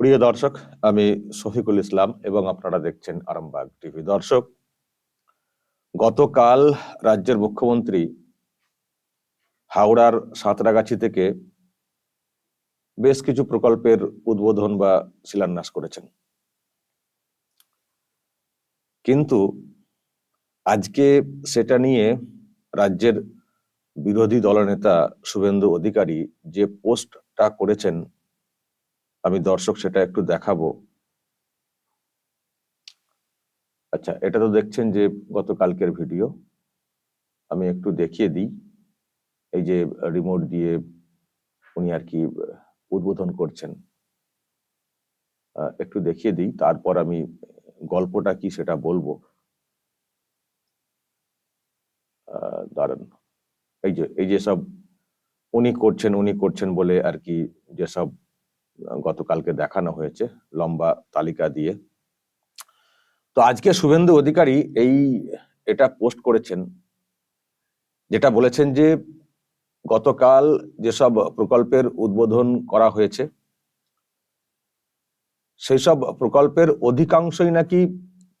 প্রিয় দর্শক, আমি শফিকুল ইসলাম এবং আপনারা দেখছেন আরামবাগ টিভি। দর্শক, গতকাল রাজ্যের মুখ্যমন্ত্রী হাওড়ার সাঁতরাগাছি থেকে বেশ কিছু প্রকল্পের উদ্বোধন বা শিলান্যাস করেছেন। কিন্তু আজকে সেটা নিয়ে রাজ্যের বিরোধী দলনেতা শুভেন্দু অধিকারী যে পোস্টটা করেছেন আমি দর্শক সেটা একটু দেখাবো। আচ্ছা এটা তো দেখছেন যে গতকালকের ভিডিও। আমি একটু দেখিয়ে দিই। এই যে রিমোট দিয়ে উনি আর কি উদ্বোধন করছেন। একটু দেখিয়ে দিই, তারপর আমি গল্পটা কি সেটা বলব। দাঁড়ান। এই যে এই যে সব উনি করছেন উনি করছেন বলে আর কি যেসব গতকালকে দেখানো হয়েছে লম্বা তালিকা দিয়ে। তো আজকে শুভেন্দু অধিকারী এই, এটা পোস্ট করেছেন, যেটা বলেছেন যে গতকাল যেসব প্রকল্পের উদ্বোধন করা হয়েছে সেই সব প্রকল্পের অধিকাংশই নাকি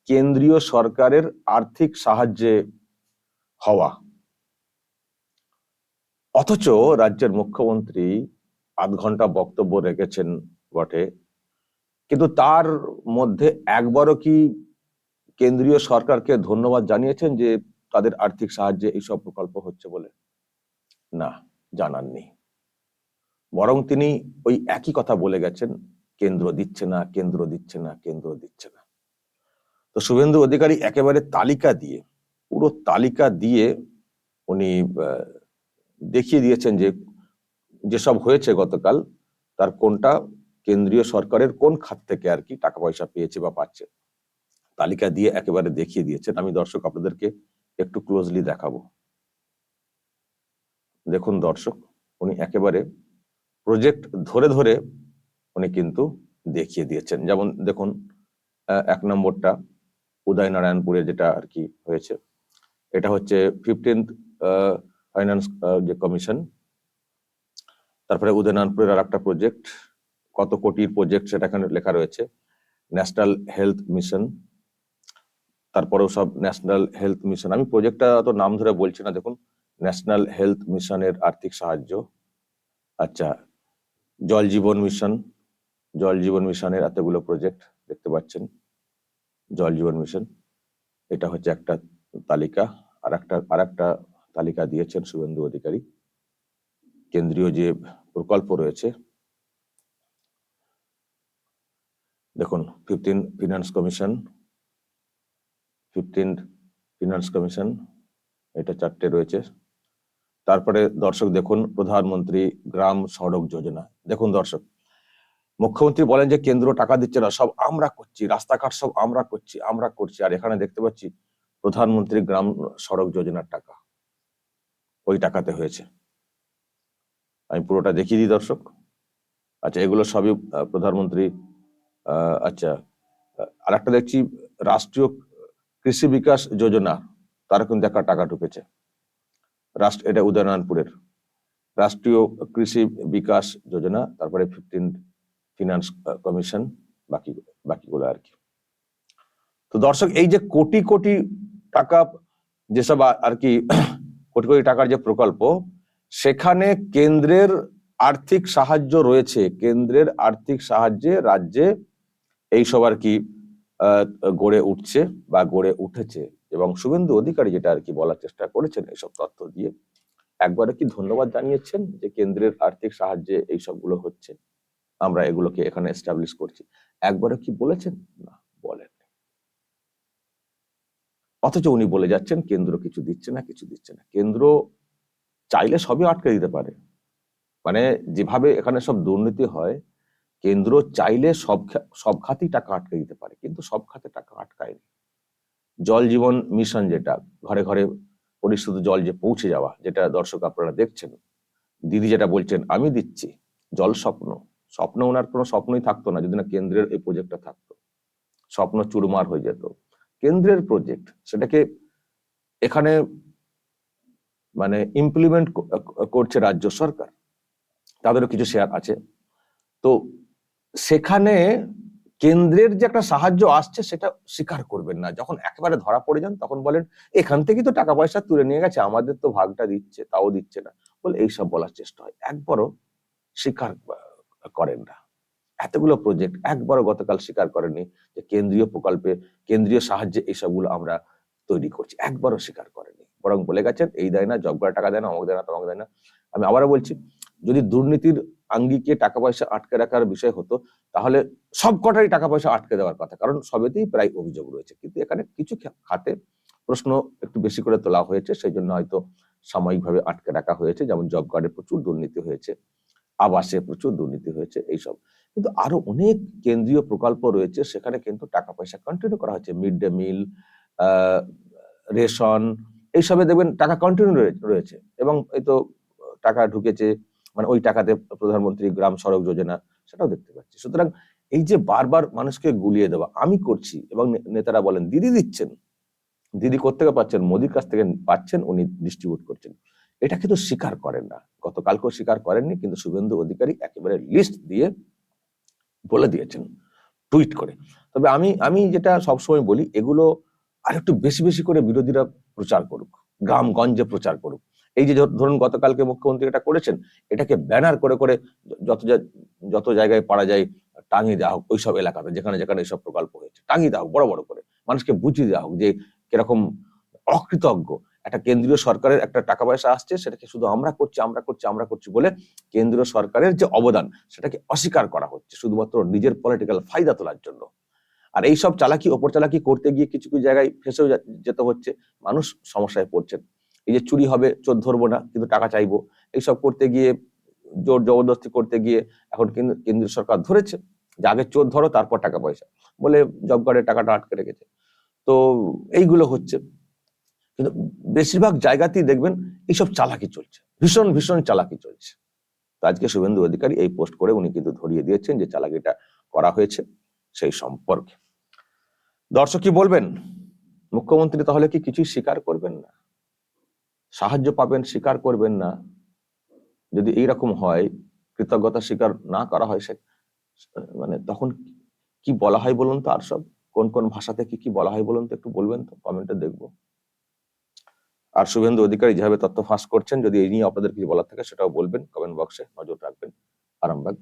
কেন্দ্রীয় সরকারের আর্থিক সাহায্যে হওয়া। অথচ রাজ্যের মুখ্যমন্ত্রী আধ ঘণ্টা বক্তব্য রেখেছেন বটে। কিন্তু তার মধ্যে একবারও কি কেন্দ্রীয় সরকারকে ধন্যবাদ জানিয়েছেন যে তাদের আর্থিক সাহায্যে এইসব প্রকল্প হচ্ছে বলে? না, জানাননি। বরং তিনি ওই একই কথা বলে গেছেন, কেন্দ্র দিচ্ছে না, কেন্দ্র দিচ্ছে না, কেন্দ্র দিচ্ছে না। তো শুভেন্দু অধিকারী একেবারে তালিকা দিয়ে, পুরো তালিকা দিয়ে উনি দেখিয়ে দিয়েছেন যে যেসব হয়েছে গতকাল, তার কোনটা কেন্দ্রীয় সরকারের কোন খাত থেকে আর কি টাকা পয়সা পেয়েছে বা পাচ্ছে, তালিকা দিয়ে একেবারে দেখিয়ে দিয়েছেন। আমি দর্শক আপনাদেরকে একটু ক্লোজলি দেখাবো। দেখুন দর্শক, উনি একেবারে প্রজেক্ট ধরে ধরে উনি কিন্তু দেখিয়ে দিয়েছেন। যেমন দেখুন এক নম্বরটা উদয়নারায়ণপুরে যেটা আর কি হয়েছে, এটা হচ্ছে ফিফটিন্থ ফাইন্যান্স যে কমিশন তারপরে উদয়নারায়ণপুরের আর একটা প্রজেক্ট কত কোটির প্রজেক্ট সেটা এখানে লেখা রয়েছে ন্যাশনাল হেলথ মিশন তারপরেও সব ন্যাশনাল হেলথ মিশন আমি প্রজেক্টটা তো নাম ধরে বলছি না, দেখুন ন্যাশনাল হেলথ মিশনের আর্থিক সাহায্য। আচ্ছা জল জীবন মিশন জল জীবন মিশনের এতগুলো প্রজেক্ট দেখতে পাচ্ছেন। জল জীবন মিশন এটা হচ্ছে একটা তালিকা আর একটা আর একটা তালিকা দিয়েছেন শুভেন্দু অধিকারী। কেন্দ্রীয় যে প্রকল্প রয়েছে। দেখুন fifteen finance commission fifteen finance commission এটা চারটে রয়েছে। তারপরে দর্শক, দেখুন, প্রধানমন্ত্রী গ্রাম সড়ক যোজনা। দেখুন, দর্শক, মুখ্যমন্ত্রী বলেন যে, কেন্দ্র টাকা দিচ্ছে না, সব আমরা করছি, রাস্তাঘাট সব আমরা করছি আমরা করছি। আর এখানে দেখতে পাচ্ছি, প্রধানমন্ত্রী গ্রাম সড়ক যোজনার টাকা, ওই টাকাতে হয়েছে। আমি পুরোটা দেখিয়ে দিই, দর্শক। আচ্ছা এগুলো সবই প্রধানমন্ত্রী আচ্ছা আর একটা দেখছি, রাষ্ট্রীয় কৃষি বিকাশ যোজনা, তার কিন্তু একটা টাকা ঢুকেছে। রাষ্ট্র এটা উদয়নারায়ণপুরের। রাষ্ট্রীয় কৃষি বিকাশ যোজনা, তারপরে ফিফটিন ফিনান্স কমিশন বাকি, বাকিগুলো আর কি। তো দর্শক, এই যে কোটি কোটি টাকা, যেসব আর কি, কোটি কোটি টাকার যে প্রকল্প সেখানে কেন্দ্রের আর্থিক সাহায্য রয়েছে। কেন্দ্রের আর্থিক সাহায্যে রাজ্যে এইসব আর কি গড়ে উঠছে বা গড়ে উঠেছে। এবং শুভেন্দু অধিকারী যেটা আর কি বলার চেষ্টা করেছেন এইসব তথ্য দিয়ে, একবারে কি ধন্যবাদ জানিয়েছেন যে কেন্দ্রের আর্থিক সাহায্যে এই সবগুলো হচ্ছে? আমরা এগুলোকে এখানে এস্টাবলিশ করছি। একবারে কি বলেছেন? না, বলেন। অথচ উনি বলে যাচ্ছেন, কেন্দ্র কিছু দিচ্ছে না, কিছু দিচ্ছে না। কেন্দ্র চাইলে সবই আটকে দিতে পারে। মানে যেভাবে এখানে সব দুর্নীতি হয়, কেন্দ্র চাইলে সব সব খাতেই টাকা আটকে দিতে পারে, কিন্তু সব খাতে টাকা আটকায়নি। জল জীবন মিশন যেটা, ঘরে ঘরে পরিশুদ্ধ জল যে পৌঁছে যাওয়া, যেটা দর্শক আপনারা দেখছেন, দিদি যেটা বলছেন, আমি দিচ্ছি, জল স্বপ্ন। স্বপ্ন ওনার কোনো স্বপ্নই থাকতো না, যদি না কেন্দ্রের এই প্রজেক্টটা থাকতো। স্বপ্ন চুরমার হয়ে যেত। কেন্দ্রের প্রজেক্ট সেটাকে এখানে মানে ইমপ্লিমেন্ট করছে রাজ্য সরকার। তাদেরও কিছু শেয়ার আছে। তো সেখানে কেন্দ্রের যে একটা সাহায্য আসছে, সেটা স্বীকার করবেন না। যখন একেবারে ধরা পড়ে যান, তখন বলেন, এখান থেকেই তো টাকা পয়সা তুলে নিয়ে গেছে, আমাদের তো ভাগটা দিচ্ছে, তাও দিচ্ছে না। বলে এইসব বলার চেষ্টা হয়। একবারও স্বীকার করেন না। এতগুলো প্রজেক্ট একবারও গতকাল স্বীকার করেনি যে কেন্দ্রীয় প্রকল্পে, কেন্দ্রীয় সাহায্যে এইসবগুলো আমরা তৈরি করছি। একবারও স্বীকার করেনি বরং বলে গেছেন, এই দেয় না জব টাকা দেয় না, অমুক দেয় না, তমক দেয় না। আমি আবারও বলছি, যদি দুর্নীতির আঙ্গিকে টাকা পয়সা আটকে রাখার বিষয় হতো, তাহলে সব কটাই টাকা পয়সা আটকে দেওয়ার কথা, কারণ সবেতেই প্রায় অভিযোগ রয়েছে। কিন্তু এখানে কিছু খাতে প্রশ্ন একটু বেশি করে তোলা হয়েছে, সেই জন্য হয়তো সাময়িকভাবে আটকে রাখা হয়েছে। যেমন জব কার্ডে প্রচুর দুর্নীতি হয়েছে, আবাসে প্রচুর দুর্নীতি হয়েছে, এইসব। কিন্তু আরও অনেক কেন্দ্রীয় প্রকল্প রয়েছে, সেখানে কিন্তু টাকা পয়সা কন্টিনিউ করা হচ্ছে। মিড ডে মিল রেশন এইসবে দেখবেন টাকা কন্টিনিউ রয়েছে। এবং এই তো টাকা ঢুকেছে মানে ওই টাকাতে প্রধানমন্ত্রী গ্রাম সড়ক যোজনা, সেটাও দেখতে পাচ্ছি। সুতরাং এই যে বারবার মানুষকে গুলিয়ে দেওয়া, আমি করছি এবং নেতারা বলেন, দিদি দিচ্ছেন। দিদি কোথেকে পাচ্ছেন? মোদির কাছ থেকে পাচ্ছেন, উনি ডিস্ট্রিবিউট করছেন। এটা কিন্তু স্বীকার করেন না। গতকালকেও স্বীকার করেননি, কিন্তু শুভেন্দু অধিকারী একেবারে লিস্ট দিয়ে বলে দিয়েছেন টুইট করে। তবে আমি আমি যেটা সবসময় বলি, এগুলো আর একটু বেশি বেশি করে বিরোধীরা প্রচার করুক, গ্রামগঞ্জে প্রচার করুক। এই যে ধরুন গতকালকে মুখ্যমন্ত্রী এটা করেছেন, এটাকে ব্যানার করে করে যত যত জায়গায় পারা যায় টাঙিয়ে দেওয়া হোক, ওইসব এলাকাতে, যেখানে যেখানে এইসব প্রকল্প হয়েছে, টাঙিয়ে দেওয়া হোক, বড় বড় করে। মানুষকে বুঝিয়ে দেওয়া হোক যে কীরকম অকৃতজ্ঞ। একটা কেন্দ্রীয় সরকারের একটা টাকা পয়সা আসছে, সেটাকে শুধু আমরা করছি আমরা করছি আমরা করছি বলে কেন্দ্রীয় সরকারের যে অবদান, সেটাকে অস্বীকার করা হচ্ছে, শুধুমাত্র নিজের পলিটিক্যাল ফায়দা তোলার জন্য। আর এই সব চালাকি, ওপর চালাকি করতে গিয়ে কিছু কিছু জায়গায় ফেসেও যেতে হচ্ছে। মানুষ সমস্যায় পড়ছেন। এই যে চুরি হবে, চোর ধরবো না, কিন্তু টাকা চাইব। এইসব করতে গিয়ে, জোর জবরদস্তি করতে গিয়ে এখন কিন্তু কেন্দ্রীয় সরকার ধরেছে যে আগে চোর ধরো, তারপর টাকা পয়সা। বলে জব কার্ডের টাকাটা আটকে রেখেছে। তো এইগুলো হচ্ছে। কিন্তু বেশিরভাগ জায়গাতেই দেখবেন এইসব চালাকি চলছে। ভীষণ ভীষণ চালাকি চলছে। তো আজকে শুভেন্দু অধিকারী এই পোস্ট করে উনি কিন্তু ধরিয়ে দিয়েছেন যে চালাকিটা করা হয়েছে সেই সম্পর্কে। দর্শক কি বলবেন? মুখ্যমন্ত্রী তাহলে কি কিছুই স্বীকার করবেন না? সাহায্য পাবেন, স্বীকার করবেন না? যদি এইরকম হয়, কৃতজ্ঞতা স্বীকার না করা হয়, সে মানে তখন কি বলা হয় বলুন তো আর সব? কোন কোন ভাষাতে কি কি বলা হয় বলুন তো একটু বলবেন তো, কমেন্টে দেখব। আর শুভেন্দু অধিকারী যেভাবে তথ্য ফাঁস করছেন, যদি এই নিয়ে আপনাদের কিছু বলার থাকে সেটাও বলবেন, কমেন্ট বক্সে নজর রাখবেন। আরামবাগ